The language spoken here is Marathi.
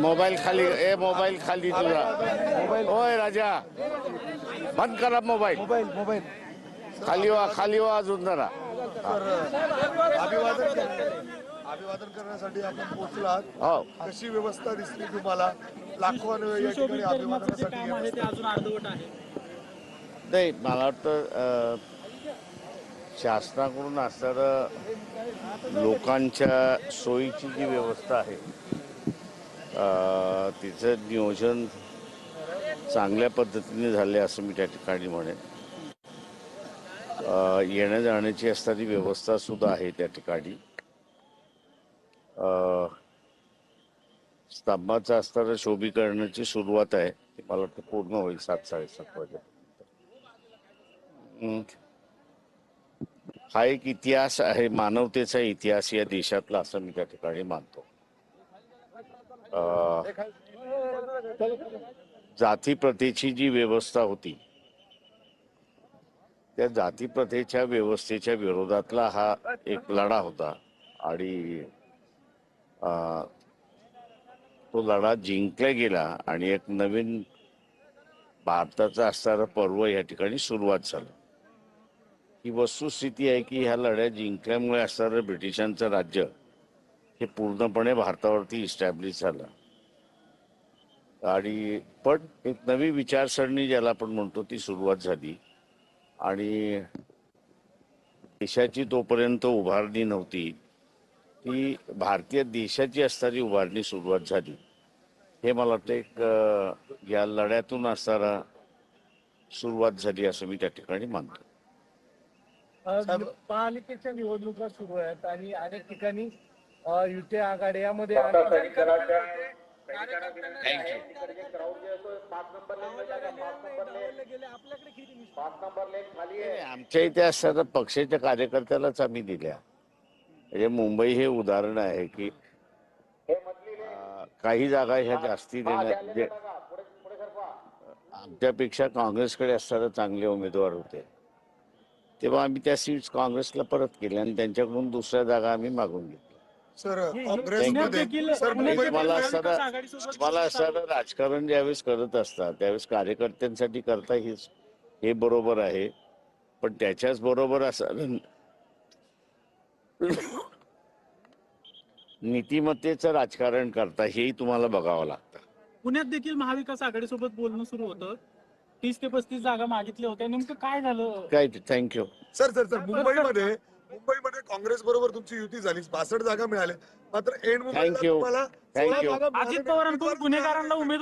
मोबाईल खाली ए मोबाईल खाली तुझा. होय राजा. बंद करा मोबाईल. Mobile mobile. खाली वा खाली वा अजून जरा. अभिवादन कर- अभिवादन करण्यासाठी आपण पोहोचलात हो. कशी व्यवस्था दिसली तुम्हाला? लाखो या ठिकाणी अभिवादनासाठी काम आहे ते अजून अर्धवट आहे. नाही मला वाटतं शासनाकडून असणारं लोकांच्या सोयीची जी व्यवस्था आहे तिचं नियोजन चांगल्या पद्धतीने झाले असं मी त्या ठिकाणी म्हणेन. येण्या जाण्याची असणारी व्यवस्था सुद्धा आहे त्या ठिकाणी. स्तंभाचं असणारं शोभीकरणाची सुरुवात आहे. ती मला वाटतं पूर्ण होईल सात साडेसात वाजेपर्यंत. हा एक इतिहास आहे मानवतेचा इतिहास या देशातला असं मी त्या ठिकाणी मानतो. जाती जातीप्रथेची जी व्यवस्था होती त्या जातीप्रथेच्या व्यवस्थेच्या विरोधातला हा एक लढा होता. आणि अं, तो लढा जिंकला गेला आणि एक नवीन भारताचा असणारा पर्व या ठिकाणी सुरुवात झालं. ही वस्तुस्थिती आहे की ह्या लढ्या जिंकल्यामुळे असणारं ब्रिटिशांचं राज्य हे पूर्णपणे भारतावरती इस्टॅब्लिश झालं. आणि पण एक नवी विचारसरणी ज्याला आपण म्हणतो ती सुरुवात झाली. आणि देशाची तोपर्यंत उभारणी नव्हती. ती भारतीय देशाची असणारी उभारणी सुरुवात झाली. हे मला वाटतं एक या लढ्यातून असणारा सुरुवात झाली असं मी त्या ठिकाणी मानतो. महापालिकेच्या निवडणुका सुरू आहेत आणि अनेक ठिकाणी युती आघाडी यामध्ये आमच्या इथे असताना पक्षाच्या कार्यकर्त्यालाच आम्ही दिल्या. म्हणजे मुंबई हे उदाहरण आहे की काही जागा ह्या जास्ती देण्यात जे- आमच्यापेक्षा काँग्रेसकडे असताना चांगले उमेदवार होते. तेव्हा आम्ही त्या सीट्स काँग्रेसला परत केल्या आणि त्यांच्याकडून दुसऱ्या जागा आम्ही मागून घेतल्या. सर काँग्रेसमध्ये सर मुंबई मला असताना राजकारण ज्यावेळेस करत असतात त्यावेळेस कार्यकर्त्यांसाठी करता हेच हे बरोबर आहे. पण त्याच्याच बरोबर असं नीतिमत्तेचं राजकारण करता हेही तुम्हाला बघावं लागतं. पुण्यात देखील महाविकास आघाडीसोबत बोलणं सुरू होतं. तीस ते पस्तीस जागा मागितल्या होत्या. नेमकं काय झालं? काय थँक्यू सर सर सर मुंबईमध्ये मुंबईमध्ये काँग्रेस बरोबर तुमची युती झाली बासष्ट जागा मिळाल्या मात्र एंड मुंबईला. तुम्हाला सोळा. जागा अजित. पवारांकडून पुणेकरांना उमेद